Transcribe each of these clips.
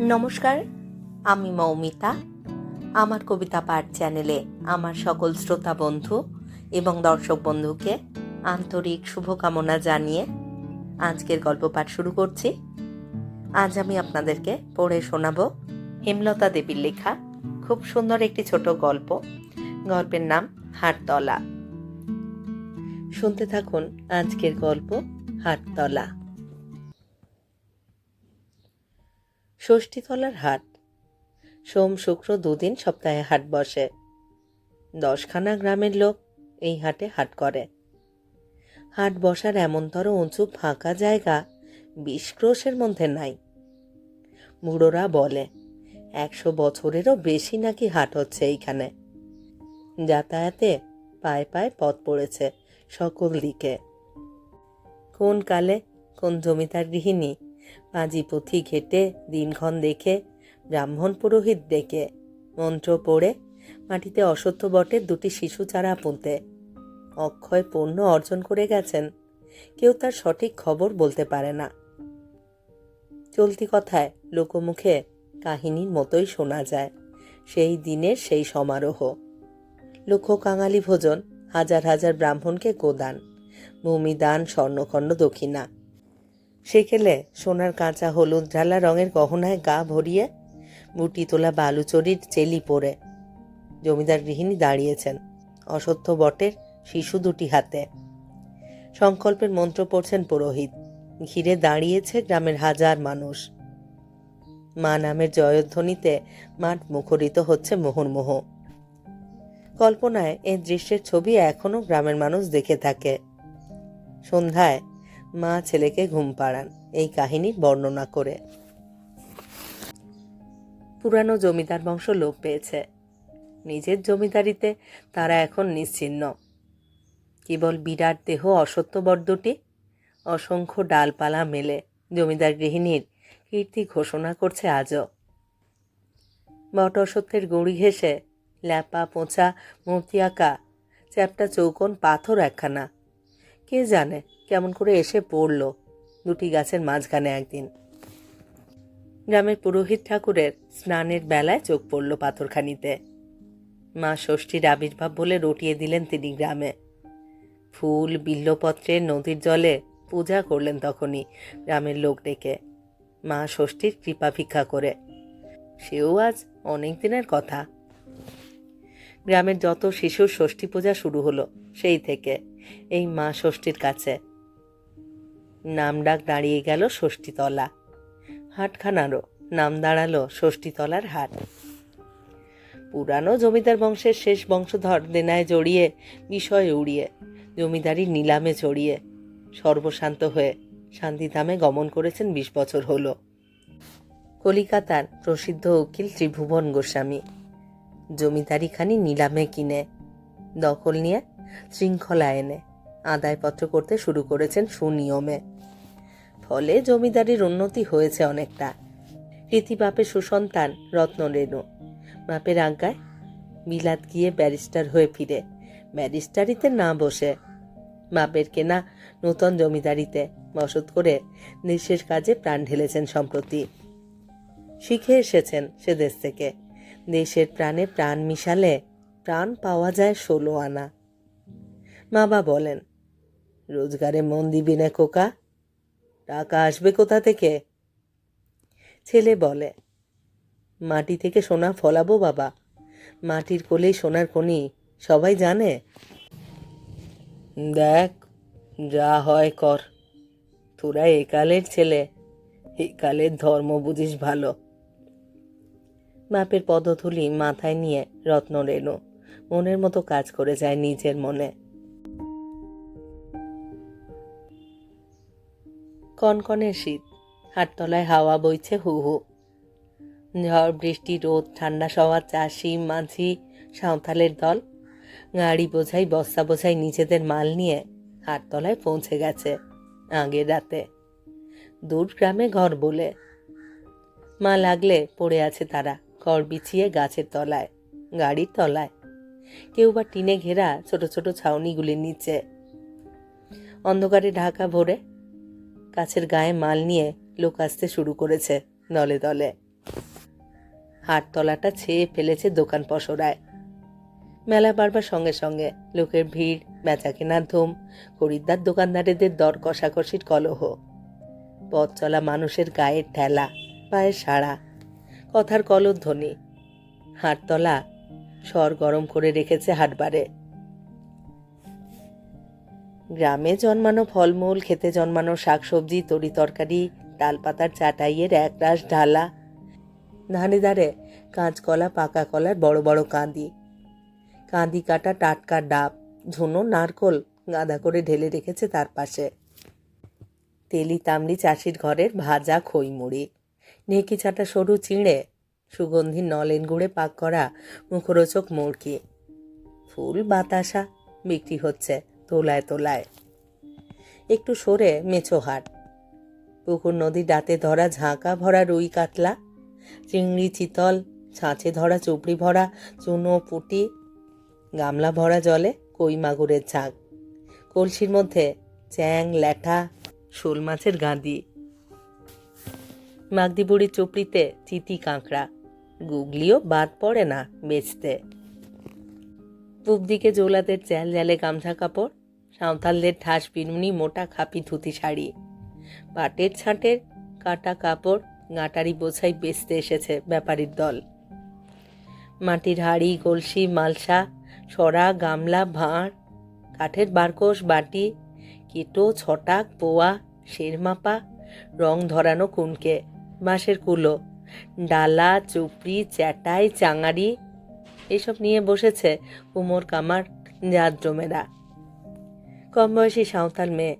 নমস্কার, আমি মৌমিতা। আমার কবিতা পাঠ চ্যানেলে আমার সকল শ্রোতা বন্ধু এবং দর্শক বন্ধুকে আন্তরিক শুভকামনা জানিয়ে আজকের গল্প পাঠ শুরু করছি। আজ আমি আপনাদেরকে পড়ে শোনাব হেমলতা দেবীর লেখা খুব সুন্দর একটি ছোট গল্প। গল্পের নাম হাটতলা। শুনতে থাকুন আজকের গল্প হাটতলা। ষষ্ঠীতলার হাট। সোম শুক্র দুদিন সপ্তাহে হাট বসে। দশখানা গ্রামের লোক এই হাটে হাট করে। হাট বসার এমনতর উঁচু ফাঁকা জায়গা বিশ ক্রোশের মধ্যে নাই। বুড়োরা বলে, একশো বছরেরও বেশি নাকি হাট হচ্ছে এইখানে। যাতায়াতে পায়ে পায়ে পথ পড়েছে সকল দিকে। কোন কালে কোন জমিদার গৃহিণী পাঁজি পুঁথি ঘেটে দিনক্ষণ দেখে, ব্রাহ্মণ পুরোহিত ডেকে মন্ত্র পড়ে মাটিতে অসত্য বটের দুটি শিশু চারা পুঁতে। অক্ষয় পণ্য অর্জন করে গেছেন। কেউ তার সঠিক খবর বলতে পারে না। চলতি কথায় লোকমুখে কাহিনীর মতোই শোনা যায়। সেই দিনের সেই সমারোহ। লক্ষ কাঙালি ভোজন হাজার হাজার ব্রাহ্মণকে গোদান। ভূমিদান স্বর্ণখণ্ড, দক্ষিণা। সেকেলে সোনার কাঁচা হলুদ ঢালা রঙের গহনায় গা ভরিয়ে বুটি তোলা বালুচরির চেলি পরে। জমিদার গৃহিণী দাঁড়িয়েছেন, অসত্য বটের শিশু দুটি হাতে। সংকল্পের মন্ত্র পড়ছেন পুরোহিত, ঘিরে দাঁড়িয়েছে গ্রামের হাজার মানুষ। মা নামের জয়ধ্বনিতে মাঠ মুখরিত হচ্ছে মোহনমোহ। কল্পনায় এই দৃশ্যের ছবি এখনও গ্রামের মানুষ দেখে থাকে। সন্ধ্যায় মা ছেলেকে ঘুম পাড়ান। এই কাহিনীর বর্ণনা করে। পুরানো জমিদার বংশ লোপ পেয়েছে। নিজের জমিদারিতে তারা এখন নিশ্চিহ্ন কেবল বিরাট দেহ অসত্য বর্দটি, অসংখ্য ডালপালা মেলে জমিদার গৃহিণীর কীর্তি ঘোষণা করছে আজও। বট অসত্যের গুঁড়ি ঘেসে ল্যাপা পোঁচা মূর্তি আঁকা, চ্যাপটা চৌকন পাথর একখানা কে জানে কেমন করে এসে পড়ল দুটি গাছের মাঝখানে একদিন। গ্রামের পুরোহিত ঠাকুরের স্নানের বেলায় চোখ পড়ল পাথরখানিতে। মা ষষ্ঠীর আবির্ভাব বলে রটিয়ে দিলেন তিনি গ্রামে। ফুল বিল্লপত্রের নদীর জলে পূজা করলেন তখনই গ্রামের লোক ডেকে। মা ষষ্ঠীর কৃপা ভিক্ষা করে। সেও আজ অনেক দিনের কথা। গ্রামের যত শিশুর ষষ্ঠী পূজা শুরু হলো সেই থেকে এই মা ষষ্ঠীর কাছে। নাম ডাক দাঁড়িয়ে গেল ষষ্ঠীতলা। হাটখানারও নাম দাঁড়াল ষষ্ঠীতলার হাট। পুরানো জমিদার বংশের শেষ বংশধর দেনায় জড়িয়ে, বিষয় উড়িয়ে, জমিদারি নিলামে চড়িয়ে সর্বশান্ত হয়ে শান্তিধামে গমন করেছেন বিশ বছর হলো। কলিকাতার প্রসিদ্ধ উকিল ত্রিভুবন গোস্বামী। জমিদারিখানি নিলামে কিনে, দখল নিয়ে শৃঙ্খলা এনে আদায়পত্র করতে শুরু করেছেন সুনিয়মে। ফলে জমিদারির উন্নতি হয়েছে অনেকটা। রীতি বাপের সুসন্তান রত্নরেণু বাপের আজ্ঞায় বিলাত গিয়ে ব্যারিস্টার হয়ে ফিরে। ব্যারিস্টারিতে না বসে বাপের কেনা নূতন জমিদারিতে বসত করে নিঃশেষ কাজে প্রাণ ঢেলেছেন সম্প্রতি। শিখে এসেছেন সে দেশ থেকে। দেশের প্রাণে প্রাণ মিশালে প্রাণ পাওয়া যায় ষোলো আনা। বাবা বলেন, রোজগারে মন দিবি না কোকা টাকা আসবে কোথা থেকে? ছেলে বলে, মাটি থেকে সোনা ফলাবো বাবা। মাটির কোলেই সোনার খনি, সবাই জানে? দেখ, যা হয় কর। তোরা একালের ছেলে, একালের ধর্ম বুঝিস ভালো। বাপের পদধূলি মাথায় নিয়ে রত্ন রেণু মনের মতো কাজ করে যায় নিজের মনে। কনকনে শীত। হাটতলায় হাওয়া বইছে হু হু ঝড়, বৃষ্টি, রোদ, ঠান্ডা সওয়া চাষি, মাঝি, সাঁওতালের দল। গাড়ি বোঝাই, বস্তা বোঝাই নিজেদের মাল নিয়ে হাটতলায় পৌঁছে গেছে আগের রাতে। দূর গ্রামে ঘর বলে। মা লাগলে পড়ে আছে তারা খড় বিছিয়ে গাছের তলায়, গাড়ির তলায়। কেউ বা টিনে ঘেরা ছোট ছোট ছাউনিগুলির নিচে। অন্ধকারে ঢাকা ভরে কাছের গায়ে মাল নিয়ে লোক আসতে শুরু করেছে, দলে দলে। হাটতলাটা ছেয়ে ফেলেছে দোকান পসরায়। মেলা বাড়বার সঙ্গে সঙ্গে লোকের ভিড় বেচা কেনার ধুম, খরিদ্দার দোকানদারেদের দর কষাকষির কলহ। পথ চলা মানুষের গায়ের ঠেলা, পায়ের সাড়া, কথার কলধ্বনি হাটতলা স্বর গরম করে রেখেছে হাটবারে। গ্রামে জন্মানো ফলমূল, খেতে জন্মানো শাকসবজি, তরি তরকারি ডাল পাতার চাটাইয়ের একরাশ ঢালা। ধারে ধারে কাঁচকলা, পাকা কলার বড় বড় কাঁদি। কাঁদি কাটা টাটকা ডাব ঝুনো নারকোল গাদা করে ঢেলে রেখেছে তার পাশে। তেলি তামলি চাষির ঘরের ভাজা খইমুড়ি। নেকি ছাটা সরু চিঁড়ে, সুগন্ধি নলেন গুড়ে পাক করা মুখরোচক মুরকি ফুল বাতাসা বিক্রি হচ্ছে। তোলায় তোলায়। একটু সরে মেছো হাট। পুকুর নদী ডাতে ধরা ঝাঁকা ভরা রুই কাতলা, চিংড়ি চিতল, ছাঁচে ধরা চুপড়ি ভরা চুনো পুটি, গামলা ভরা জলে কই মাগুরের ঝাঁক। কলসির মধ্যে চ্যাং, ল্যাঠা, শোল মাছের গাঁদি। মাগদি বুড়ি চুপড়িতে চিতি কাঁকড়া। গুগলিও বাদ পড়ে না বেচতে। পূব দিকে জৌলাদের চ্যাল জ্যালে গামছা কাপড় সাঁওতালদের ঠাস পিনুনি, মোটা খাপি ধুতি শাড়ি। পাটের ছাঁটের কাটা কাপড় গাঁটারি বোঝাই বেচতে এসেছে ব্যাপারীর দল। মাটির হাড়ি, কলসি, মালসা, সরা, গামলা, ভাঁড়, কাঠের বারকোষ বাটি, কেটো, ছটাক, পোয়া, শেরমাপা, রং ধরানো কুনকে, বাঁশের কুলো, ডালা, চুপড়ি, চ্যাটাই চাঙারি এসব নিয়ে বসেছে কুমোর কামার জাদ্রমেরা কম বয়সী সাঁওতাল মেয়ে।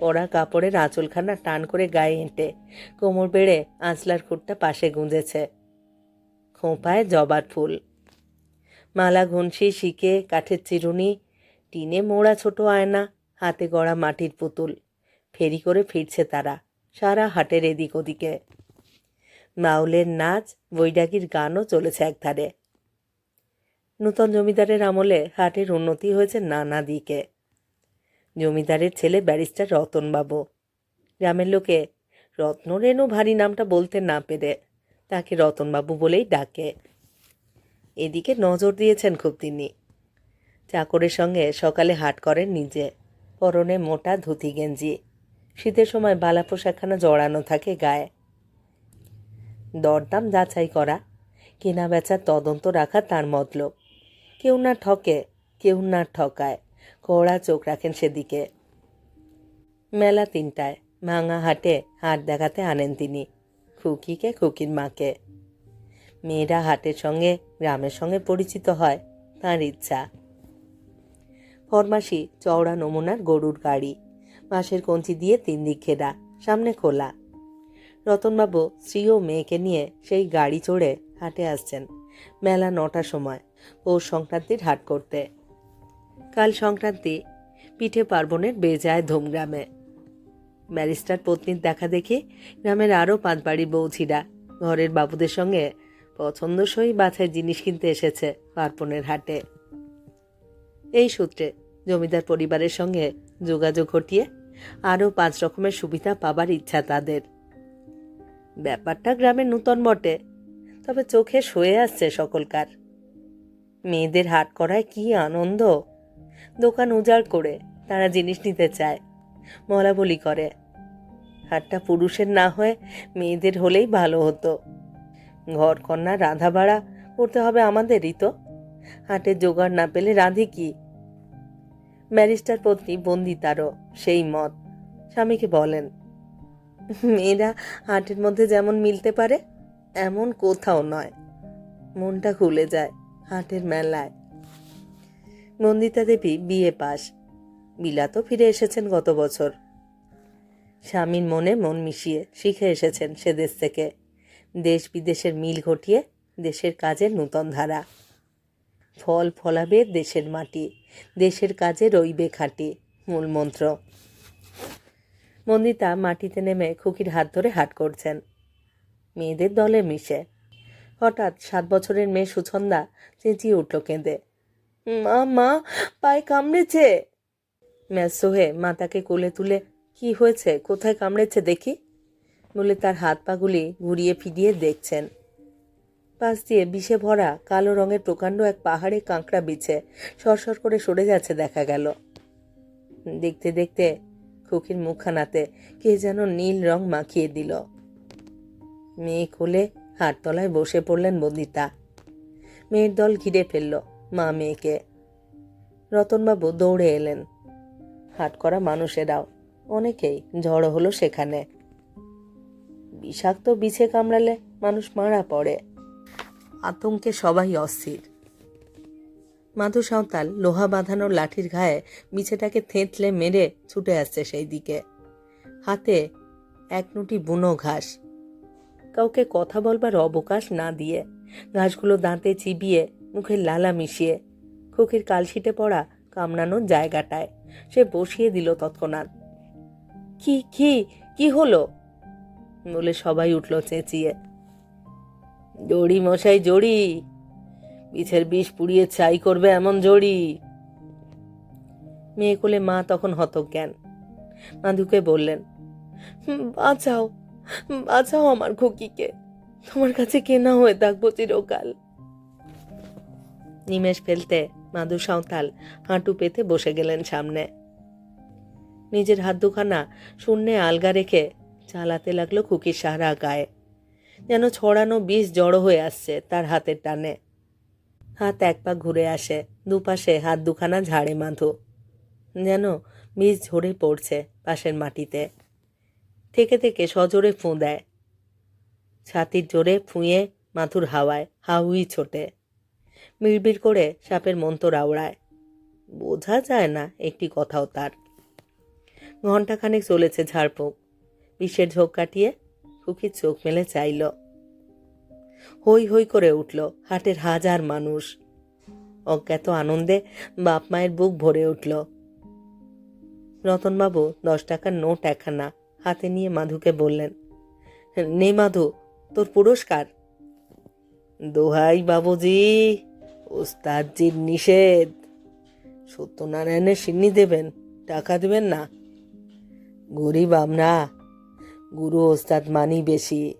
পরা কাপড়ের আঁচলখানা টান করে গায়ে হেঁটে কোমর বেড়ে আঁচলার খুঁটটা পাশে গুঁজেছে। খোঁপায় জবার ফুল। মালা ঘুনসি, শিকে, কাঠের চিরুনি, টিনে মোড়া ছোট আয়না, হাতে গড়া মাটির পুতুল। ফেরি করে ফিরছে তারা, সারা হাটের এদিক ওদিকে। মাউলের নাচ বৈডাকির গানও চলেছে একধারে। নূতন জমিদারের আমলে হাটের উন্নতি হয়েছে নানা দিকে। জমিদারের ছেলে ব্যারিস্টার রতনবাবু। গ্রামের লোকে রত্নরেণু ভারী নামটা বলতে না পেরে তাকে রতনবাবু বলেই ডাকে। এদিকে নজর দিয়েছেন খুব তিনি। চাকরের সঙ্গে সকালে হাট করেন নিজে। পরনে মোটা ধুতি গেঞ্জি। শীতের সময় বালা পোশাকখানা জড়ানো থাকে গায়ে। দরদাম যাচাই করা কেনা বেচার তদন্ত রাখা তার মতলব। কেউ না ঠকে, কেউ না ঠকায়। কড়া চোখ রাখেন সেদিকে। মেলা তিনটায়, ভাঙা হাটে হাট দেখাতে আনেন তিনি, খুকিকে, খুকির মাকে। মেয়েরা হাটের সঙ্গে, গ্রামের সঙ্গে পরিচিত হয়, তাঁর ইচ্ছা। ফরমাসি চওড়া নমুনার গরুর গাড়ি, বাঁশের কঞ্চি দিয়ে তিন দিক ঘেরা, সামনে খোলা। রতনবাবু স্ত্রী ও মেয়েকে নিয়ে সেই গাড়ি চড়ে হাটে আসছেন, মেলা নটার সময়, পৌষ সংক্রান্তির হাট করতে। কাল সংক্রান্তি, পিঠে পার্বণের বেজায় ধুমগ্রামে। ব্যারিস্টার পত্নীর দেখা দেখি গ্রামের আরও পাঁচ বাড়ির বৌছিরা ঘরের বাবুদের সঙ্গে পছন্দসই বাছাই জিনিস কিনতে এসেছে পার্বণের হাটে। এই সূত্রে জমিদার পরিবারের সঙ্গে যোগাযোগ ঘটিয়ে আরও পাঁচ রকমের সুবিধা পাবার ইচ্ছা তাদের। ব্যাপারটা গ্রামের নূতন বটে, তবে চোখে সয়ে আসছে সকলকার। মেয়েদের হাট করায় কি আনন্দ! দোকান উজাড় করে তারা জিনিস নিতে চায়। মলা বলি করে, হাটটা পুরুষের না হয়ে মেয়েদের হলেই ভালো হতো। ঘর, কন্যা, রাধা ভাড়া করতে হবে আমাদেরই তো। হাটের জোগাড় না পেলে রাঁধি কি? ব্যারিস্টার পত্নী বন্দিতারও সেই মত। স্বামীকে বলেন, মেয়েরা হাটের মধ্যে যেমন মিলতে পারে, এমন কোথাও নয়। মনটা খুলে যায় হাটের মেলায়। নন্দিতা দেবী বিয়ে পাস। বিলাতও ফিরে এসেছেন গত বছর। স্বামীর মনে মন মিশিয়ে শিখে এসেছেন সে দেশ থেকে। দেশ বিদেশের মিল ঘটিয়ে দেশের কাজের নূতন ধারা। ফল ফলাবে দেশের মাটি, দেশের কাজে রইবে খাঁটি, মূল মন্ত্র। মন্দিতা মাটিতে নেমে খুকির হাত ধরে হাট করছেন। মেয়েদের দলে মিশে। হঠাৎ সাত বছরের মেয়ে সুছন্দা চেঁচিয়ে উঠল কেঁদে। মা মা পায়ে কামড়েছে। ম্যাস সোহে মাতাকে কোলে তুলে, কি হয়েছে? কোথায় কামড়েছে দেখি? বলে তার হাত পাগুলি ঘুরিয়ে ফিরিয়ে দেখছেন। পাশ দিয়ে বিষে ভরা কালো রঙের প্রকাণ্ড এক পাহাড়ে কাঁকড়া বিছে, সরসর করে সরে যাচ্ছে দেখা গেল। দেখতে দেখতে খুকির মুখখানাতে কে যেন নীল রং মাখিয়ে দিল। মেয়ে কোলে হাটতলায় বসে পড়লেন বন্দিতা। মেয়ের দল ঘিরে ফেলল। মা মেয়েকে রতনবাবু দৌড়ে এলেন। হাট করা মানুষেরাও, অনেকেই জড়ো হলো সেখানে। বিষাক্ত বিছে কামড়ালে মানুষ মারা পড়ে। আতঙ্কে সবাই অস্থির। মাধু সাঁওতাল লোহা বাঁধানো লাঠির ঘায়ে বিছেটাকে থেঁতলে মেরে ছুটে আসছে সেই দিকে হাতে এক নুটি বুনো ঘাস। কাউকে কথা বলবার অবকাশ না দিয়ে ঘাসগুলো দাঁতে চিবিয়ে মুখে লালা মিশিয়ে খুকির কালশিটে পড়া কামড়ানোর জায়গাটায়। সে বসিয়ে দিল তৎক্ষণাৎ। কি কি কি হলো? বলে সবাই উঠল চেঁচিয়ে। জড়ি মশাই জড়ি। বিছের বিষ পুড়িয়ে ছাই করবে এমন জড়ি। মেয়ে কোলে মা তখন হতজ্ঞান। মাধুকে বললেন "হুম, বাঁচাও বাঁচাও আমার খুকিকে। তোমার কাছে কেনা হয়ে থাকব চিরকাল। নিমেষ ফেলতে মাধু সাঁওতাল হাঁটু পেতে বসে গেলেন সামনে। নিজের হাত দুখানা শূন্যে আলগা রেখে চালাতে লাগল খুকির সারা গায়ে। যেন ছড়ানো বিষ জড়ো হয়ে আসছে তার হাতের টানে। হাত এক পা ঘুরে আসে, দুপাশে হাত দুখানা ঝাড়ে মাধু যেন বীজ ঝরে পড়ছে পাশের মাটিতে। থেকে থেকে সজোরে ফুঁ দেয়। ছাতির জোরে ফুঁয়ে মাথুর হাওয়ায়, হাউই ছোটে। বিড়বিড় করে সাপের মন্তর আওড়ায়। বোঝা যায় না একটি কথাও তার। ঘণ্টাখানেক চলেছে ঝাড়ফুঁক। বিষের ঝোঁক কাটিয়ে খুকির চোখ মেলে চাইল। হই হই করে উঠল হাটের হাজার মানুষ। অজ্ঞাত আনন্দে বাপ মায়ের বুক ভরে উঠল। রতনবাবু দশ টাকার নোট একখানা হাতে নিয়ে মাধুকে বললেন, নে মাধু, তোর পুরস্কার? দোহাই বাবুজি ওস্তাদজির নিষেধ। সত্যনারায়ণের সিন্নি দেবেন, টাকা দেবেন না। গরিব আমরা, গুরু ওস্তাদ মানি বেশি,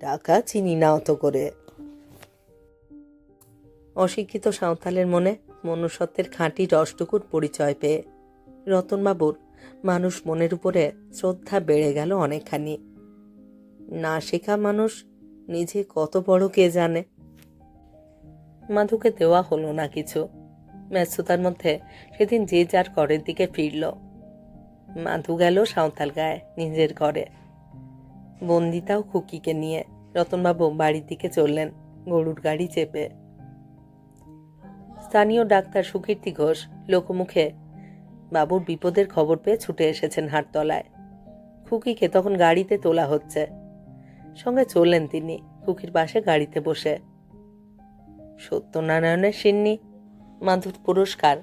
টাকা চিনি না অত করে। অশিক্ষিত সাঁওতালের মনে মনুষ্যত্বের খাঁটি রসটুকুর পরিচয় পেয়ে রতনবাবুর মানুষ মনের উপরে শ্রদ্ধা বেড়ে গেল অনেকখানি। না শেখা মানুষ নিজে কত বড় কে জানে? মাধুকে দেওয়া হলো না কিছু। ব্যস্ততার মধ্যে সেদিন যে যার ঘরের দিকে ফিরল। মাধু গেল সাঁওতাল গায়ে, নিজের ঘরে। বন্দিতাও খুকিকে নিয়ে রতনবাবু বাড়ির দিকে চললেন, গরুর গাড়ি চেপে। স্থানীয় ডাক্তার সুকীর্তি ঘোষ লোকমুখে বাবুর বিপদের খবর পেয়ে ছুটে এসেছেন হাটতলায়। খুকিকে তখন গাড়িতে তোলা হচ্ছে। সঙ্গে চললেন তিনি, খুকির পাশে গাড়িতে বসে। সত্যনারায়ণের সিন্নি মাধুর পুরস্কার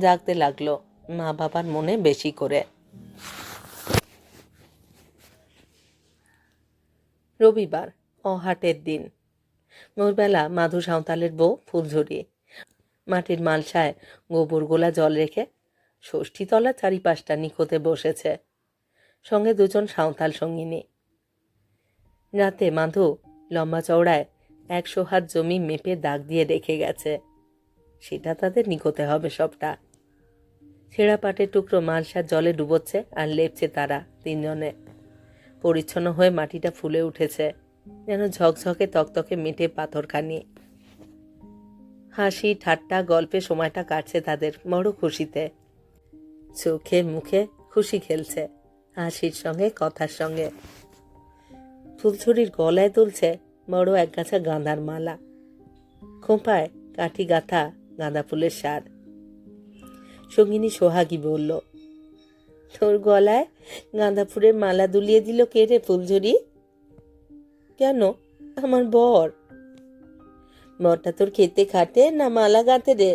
জাগতে লাগল মা বাবার মনে বেশি করে। রবিবার, অহাটের দিন। ভোরবেলা মাধু সাঁওতালের বউ ফুলঝুরি মাটির মালসায় গোবর গোলা জল রেখে ষষ্ঠীতলা চারিপাশটা নিকোতে বসেছে। সঙ্গে দুজন সাঁওতাল সঙ্গিনী। রাতে মাধু লম্বা চওড়ায় একশো হাত জমি মেপে দাগ দিয়ে রেখে গেছে। সেটা তাদের নিকোতে হবে সবটা। ছেঁড়া পাটের টুকরো মালসার জলে ডুবোচ্ছে আর লেপছে তারা তিনজনে। পরিচ্ছন্ন হয়ে মাটিটা ফুলে উঠেছে, যেন ঝকঝকে তকতকে মেটে পাথরখানি। হাসি, ঠাট্টা গল্পে সময়টা কাটছে তাদের বড় খুশিতে। চোখে মুখে খুশি খেলছে, হাসির সঙ্গে, কথার সঙ্গে। ফুলছড়ির গলায় তুলছে বড় একগাছা গাঁদার মালা। খোঁপায় কাঠি গাঁথা গাঁদা ফুলের সার সঙ্গিনী সোহাগী বলল, তোর গলায় গাঁদা ফুলের মালা দুলিয়ে দিল কে রে ফুলঝুরি? কেন? আমার বর। বরটা তোর খেতে খাটে না মালা গাঁতে রে?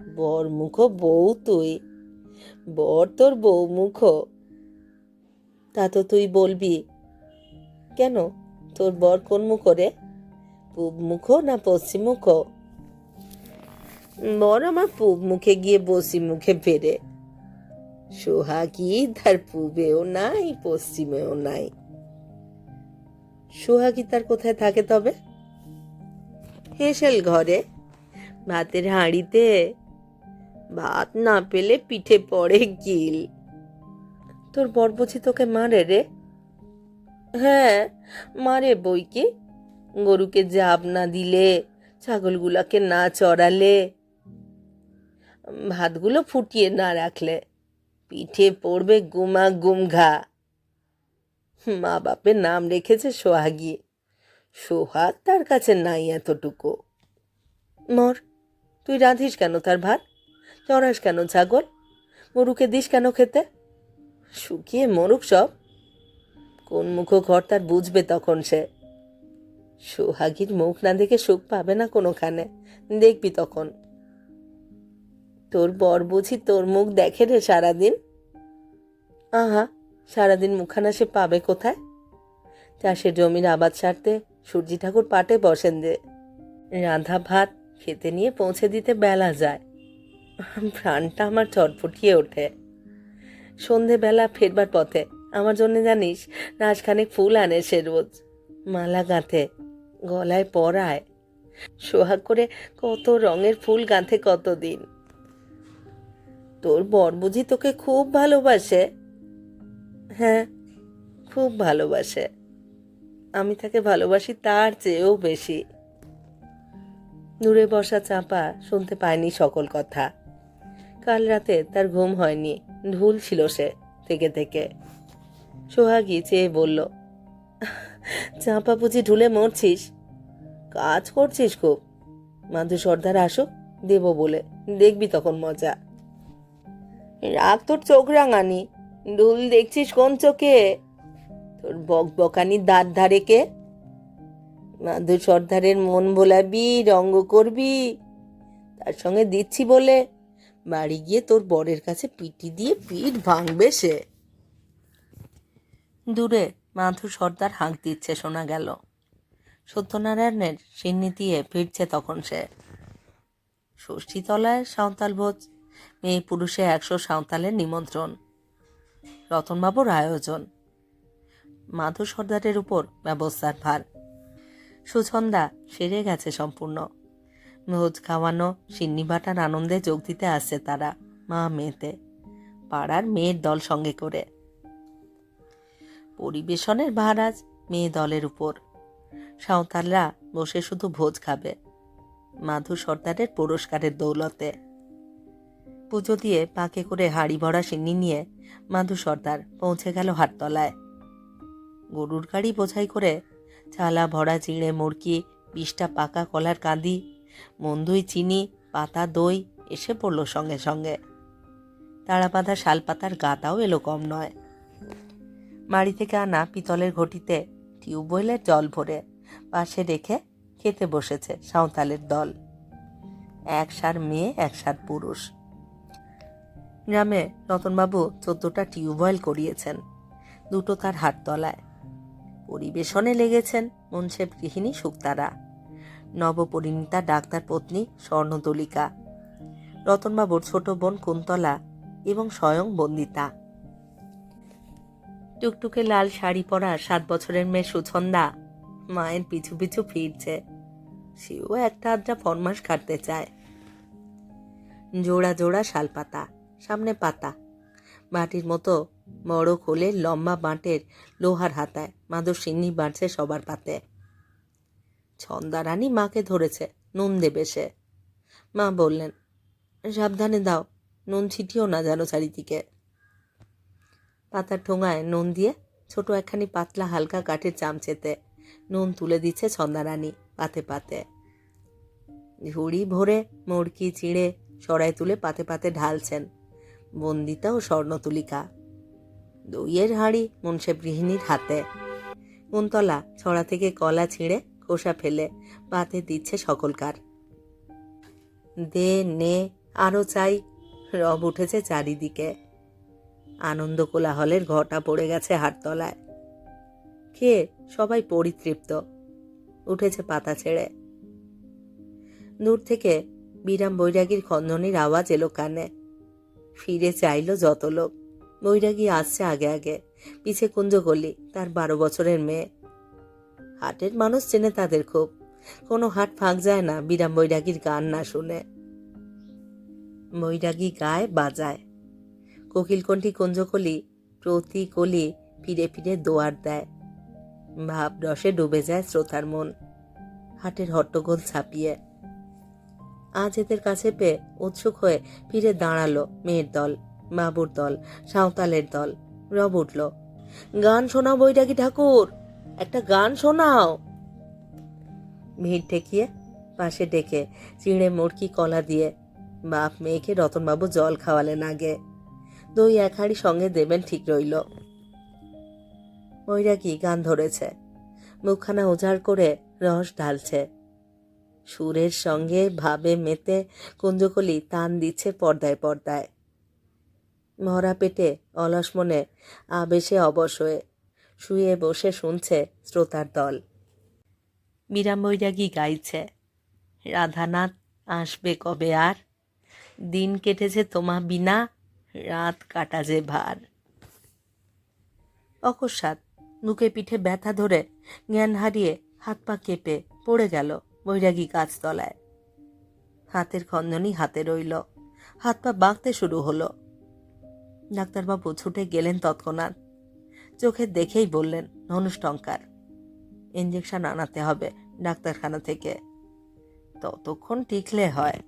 বর মুখ বউ তুই। বর তোর বউ মুখ তা তো তুই বলবি। কেন? তোর বর কোন মুখ রে পূব মুখ না পশ্চিম মুখ? বর আমার পূব মুখে গিয়ে বসি মুখে ফেরে। সোহাগী তার পূবেও নাই, পশ্চিমেও নাই। সোহাগী তার কোথায় থাকে তবে? হেসেল ঘরে। ভাতের হাঁড়িতে। ভাত না পেলে পিঠে পড়ে গিল। তোর বর বুঝি তোকে মারে রে? হ্যাঁ মারে বই কি? গরুকে জাব না দিলে, ছাগলগুলাকে না চড়ালে, ভাতগুলো ফুটিয়ে না রাখলে, পিঠে পড়বে গুমা গুম ঘা। মা বাপের নাম রেখেছে সোহাগী, সোহাগ তার কাছে নাই এতটুকু। মর, তুই রাঁধিস কেন তার ভাত? চড়াস কেন ছাগল? গরুকে দিস কেন খেতে? শুকিয়ে মরুক সব। কোন মুখো ঘর তার বুঝবে তখন সে? সোহাগীর মুখ না দেখে সুখ পাবে না কোনোখানে? দেখবি তখন। তোর বর বুঝি তোর মুখ দেখে রে সারাদিন? আহা, সারাদিন মুখানা সে পাবে কোথায়? চাষের জমির আবাদ সারতে সূর্যি ঠাকুর পাটে বসেন যে। রাধা ভাত খেতে নিয়ে পৌঁছে দিতে বেলা যায়। প্রাণটা আমার চটপটিয়ে ওঠে। সন্ধেবেলা ফেরবার পথে আমার জন্য জানিস রাজখানেক ফুল আনে সে রোজ। মালা গাঁথে, গলায় পরায়। সোহাগ করে কত রঙের ফুল গাঁথে কতদিন। তোর বর বুঝি তোকে খুব ভালোবাসে। হ্যাঁ খুব ভালোবাসে। আমি তাকে ভালোবাসি তার চেয়েও বেশি। দূরে বসা চাপা শুনতে পায়নি সকল কথা। কাল রাতে তার ঘুম হয়নি, ঢুল ছিল সে থেকে থেকে। সোহাগী চেয়ে বলল, চাঁপা বুঝি ঢুলে মরছিস? কাজ করছিস খুব। মাধু সর্দার আসুক, দেব বলে। দেখবি তখন মজা। রাগ তোর চোখ রাঙানি। ঢুল দেখছিস কোন চোখে? তোর বক বকানি দাঁত ধারে কে? মাধু সর্দারের মন ভোলাবি, রঙ্গ করবি। তার সঙ্গে দিচ্ছি বলে। বাড়ি গিয়ে তোর বরের কাছে পিটি দিয়ে পিঠ ভাঙবে সে। দূরে মাধু সর্দার হাঁক দিচ্ছে, শোনা গেল। সত্যনারায়ণের সিন্নি দিয়ে ফিরছে তখন সে। ষষ্ঠীতলায় সাঁওতাল ভোজ, মেয়ে পুরুষে একশো সাঁওতালের নিমন্ত্রণ। রতনবাবুর আয়োজন। মাধু সর্দারের উপর ব্যবস্থার ভার। সুছন্দা সেরে গেছে সম্পূর্ণ। ভোজ খাওয়ানো, সিন্নি বাটার আনন্দে যোগ দিতে আসছে তারা, মা মেয়েতে। পাড়ার মেয়ের দল সঙ্গে করে। পরিবেশনের ভারাজ মেয়ে দলের উপর। সাঁওতালরা বসে শুধু ভোজ খাবে, মাধু সর্দারের পুরস্কারের দৌলতে। পুজো দিয়ে পাকে করে হাড়ি ভরা সিন্নি নিয়ে মাধু সর্দার পৌঁছে গেল হাটতলায়। গরুর গাড়ি বোঝাই করে চালা ভরা চিঁড়ে মুরকি বিশটা পাকা কলার কাঁদি, মন্দুই চিনি, পাতা, দই এসে পড়ল সঙ্গে সঙ্গে। তাড়া বাঁধা শালপাতার গাতাও এলো কম নয়। বাড়ি থেকে আনা পিতলের ঘটিতে টিউবওয়েলের জল ভরে পাশে রেখে খেতে বসেছে সাঁওতালের দল। এক সার মেয়ে, এক সার পুরুষ। গ্রামে রতনবাবু চোদ্দটা টিউবওয়েল করিয়েছেন, দুটো তার হাততলায়। পরিবেশনে লেগেছেন মনসেব গৃহিণী শুক্তারা নবপরিণীতা ডাক্তার পত্নী স্বর্ণতলিকা। রতনবাবুর ছোট বোন কুন্তলা এবং স্বয়ং বন্দিতা। টুকটুকে লাল শাড়ি পরা সাত বছরের মেয়ে সুছন্দা। মায়ের পিছু পিছু ফিরছে। সেও একটা আধটা ফরমাস কাটতে চায়। জোড়া জোড়া শালপাতা, সামনে পাতা। বাটির মতো বড় খোলে লম্বা বাঁটের লোহার হাতায় মাদুর সিন্নি বাড়ছে সবার পাতে। ছন্দা রানী মাকে ধরেছে, নুন দেবে সে। মা বললেন, সাবধানে দাও, নুন ছিটিও না যেন চারিদিকে। পাতার ঠোঙায় নুন দিয়ে ছোট একখানি পাতলা হালকা কাঠের চামচেতে নুন তুলে দিচ্ছে ছন্দারানী পাতে পাতে। ঝুড়ি ভরে মুড়কি চিড়ে সরাই তুলে পাতে পাতে ঢালছেন বন্দিতা ও স্বর্ণতুলিকা। দইয়ের হাঁড়ি মুন্সেব গৃহিণীর হাতে। কুন্তলা ছড়া থেকে কলা ছিঁড়ে খোসা ফেলে পাতে দিচ্ছে সকলকার। দে নে আরও চাই, রব উঠেছে চারিদিকে। আনন্দ কোলাহলের ঘটা পড়ে গেছে হাটতলায়। খেয়ে সবাই পরিতৃপ্ত। উঠেছে পাতা ছেড়ে। দূর থেকে বিরাম বৈরাগীর খন্দনির আওয়াজ এলো কানে। ফিরে চাইল যত লোক। বৈরাগী আসছে আগে আগে। পিছে কুঞ্জকলি, তার বারো বছরের মেয়ে। হাটের মানুষ চেনে তাদের খুব। কোনো হাট ফাঁক যায় না বিরাম বৈরাগীর গান না শুনে। বৈরাগী গায় বাজায়। কোকিলকণ্ঠী কুঞ্জকলি প্রতি কলি ফিরে ফিরে দোয়ার দেয়। ভাব রসে ডুবে যায় শ্রোতার মন। হাটের হট্টগোল ছাপিয়ে। আজ এদের কাছে পেয়ে উৎসুক হয়ে ফিরে দাঁড়াল মেয়ের দল, বাবুর দল, সাঁওতালের দল। রব উঠল, গান শোনাও বৈরাগী ঠাকুর, একটা গান শোনাও। ভিড় ঠেকিয়ে পাশে ডেকে চিঁড়ে মুরকি কলা দিয়ে বাপ মেয়েকে রতনবাবু জল খাওয়ালেন আগে। দই এক হাঁড়ি সঙ্গে দেবেন ঠিক রইল। বৈরাগী গান ধরেছে? মুখখানা উজাড় করে রস ঢালছে। সুরের সঙ্গে ভাবে মেতে কুঞ্জকলি তান দিচ্ছে পর্দায় পর্দায়। মরা পেটে অলস মনে আবেশে অবশ হয়ে শুয়ে বসে শুনছে শ্রোতার দল। মীরা বৈরাগী গাইছে? রাধানাথ আসবে কবে আর? দিন কেটেছে তোমা বিনা রাত কাটা যে ভার। অকস্মাৎ বুকে পিঠে ব্যথা ধরে জ্ঞান হারিয়ে হাত পা কেঁপে পড়ে গেল বৈরাগী গাছতলায়। হাতের খন্দনি হাতে রইল। হাত পা বাঁকতে শুরু হলো। ডাক্তারবাবু ছুটে গেলেন তৎক্ষণাৎ। চোখে দেখেই বললেন ধনুষ্টঙ্কার ইঞ্জেকশন আনাতে হবে ডাক্তারখানা থেকে। ততক্ষণ টিকলে হয়।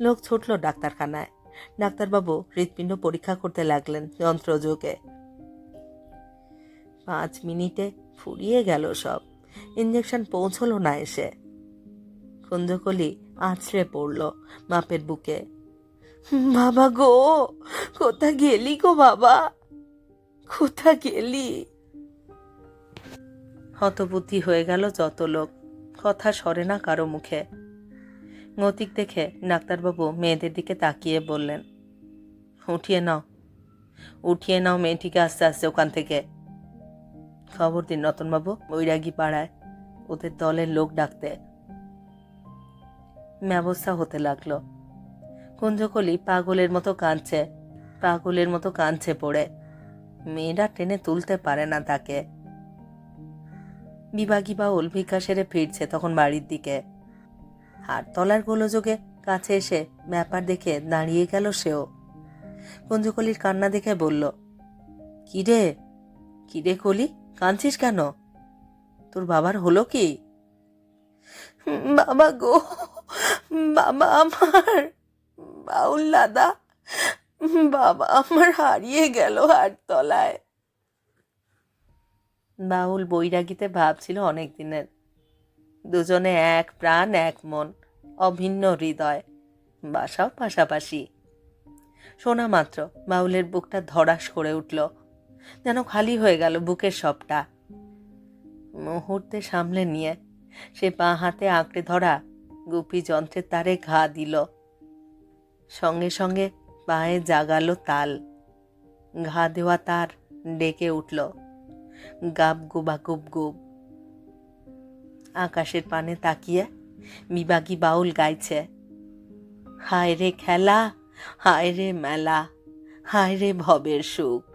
লোক ছুটল ডাক্তারখানায়। ডাক্তারবাবু হৃৎপিণ্ড পরীক্ষা করতে লাগলেন যন্ত্রযোগে। পাঁচ মিনিটে ফুরিয়ে গেল সব। ইঞ্জেকশন পৌঁছলো না এসে। কুঞ্জকলি আছড়ে পড়ল বাপের বুকে। বাবা গো কোথা গেলি গো বাবা? কোথা গেলি? হতবুদ্ধি হয়ে গেল যত লোক। কথা সরে না কারও মুখে। গতিক দেখে ডাক্তারবাবু মেয়েদের দিকে তাকিয়ে বললেন, উঠিয়ে নাও। উঠিয়ে নাও মেয়েটিকে আস্তে আস্তে ওখান থেকে। খবর দিন রতনবাবু, বৈরাগী পাড়ায় ওদের দলের লোক ডাকতে ব্যবস্থা হতে লাগল। কুঞ্জকলি পাগলের মতো কাঁদছে, পাগলের মতো কাঁদছে পড়ে। মেয়েরা টেনে তুলতে পারে না তাকে। বিভাগী বাউল ভিক্ষা সেরে ফিরছে তখন বাড়ির দিকে। হাটতলার গোলযোগে কাছে এসে ব্যাপার দেখে দাঁড়িয়ে গেল সেও। কুঞ্জকলির কান্না দেখে বলল কিরে কিরে কলি? কাঁদছিস কেন? তোর বাবার হলো কি? বাবা গো, বাবা আমার, বাউল দাদা, বাবা আমার হারিয়ে গেল হাটতলায় বাউল বৈরাগীতে ভাবছিল অনেক দিনের। দুজনে এক প্রাণ, এক মন, অভিন্ন হৃদয়, বাসাও পাশাপাশি। শোনা মাত্র, বাউলের বুকটা ধরাস করে উঠল, যেন খালি হয়ে গেল বুকের সবটা। মুহূর্তে সামলে নিয়ে, সে বাঁ হাতে আঁকড়ে ধরা গুপি যন্ত্রের তারে ঘা দিল। সঙ্গে সঙ্গে পায়ে জাগালো তাল। ঘা দেওয়া তার ডেকে উঠল। গাব গুবা গুব গুব। আকাশের পানে তাকিয়ে বিবাগী বাউল গাইছে হায় রে খেলা হায় রে মেলা হায় রে ভবের সুখ।